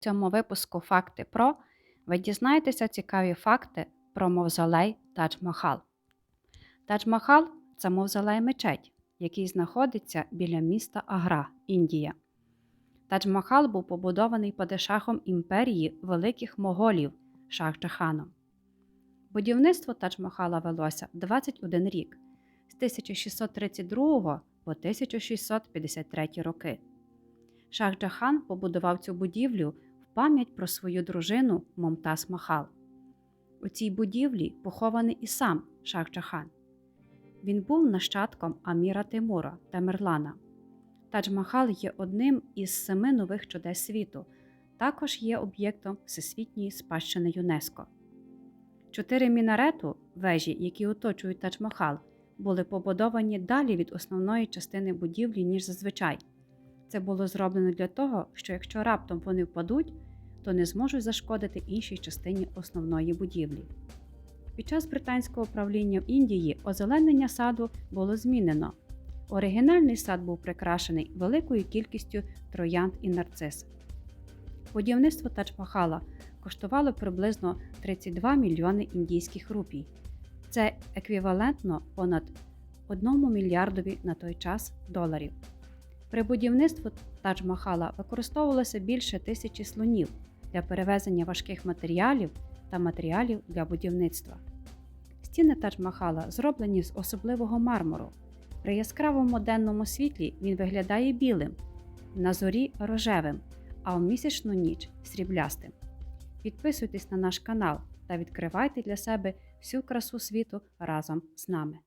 Цьому випуску Факти про ви дізнаєтеся цікаві факти про мавзолей Тадж-Махал. Тадж-Махал це мавзолей мечеть, який знаходиться біля міста Агра, Індія. Тадж-Махал був побудований падишахом імперії великих моголів Шах-Джаханом. Будівництво Тадж-Махала велося 21 рік з 1632 по 1653 роки. Шах-Джахан побудував цю будівлю пам'ять про свою дружину Момтаз Махал. У цій будівлі похований і сам Шах-Джахан. Він був нащадком Аміра Тимура та Мерлана. Тадж-Махал є одним із семи нових чудес світу, також є об'єктом Всесвітньої спадщини ЮНЕСКО. Чотири мінарету вежі, які оточують Тадж-Махал, були побудовані далі від основної частини будівлі, ніж зазвичай. Це було зроблено для того, що якщо раптом вони впадуть, то не зможуть зашкодити іншій частині основної будівлі. Під час британського правління в Індії озеленення саду було змінено. Оригінальний сад був прикрашений великою кількістю троянд і нарцис. Будівництво Тадж-Махала коштувало приблизно 32 мільйони індійських рупій. Це еквівалентно понад 1 мільярдові на той час доларів. При будівництві Тадж-Махала використовувалося більше тисячі слонів для перевезення важких матеріалів та матеріалів для будівництва. Стіни Тадж-Махала зроблені з особливого мармуру. При яскравому денному світлі він виглядає білим, на зорі рожевим, а в місячну ніч сріблястим. Підписуйтесь на наш канал та відкривайте для себе всю красу світу разом з нами.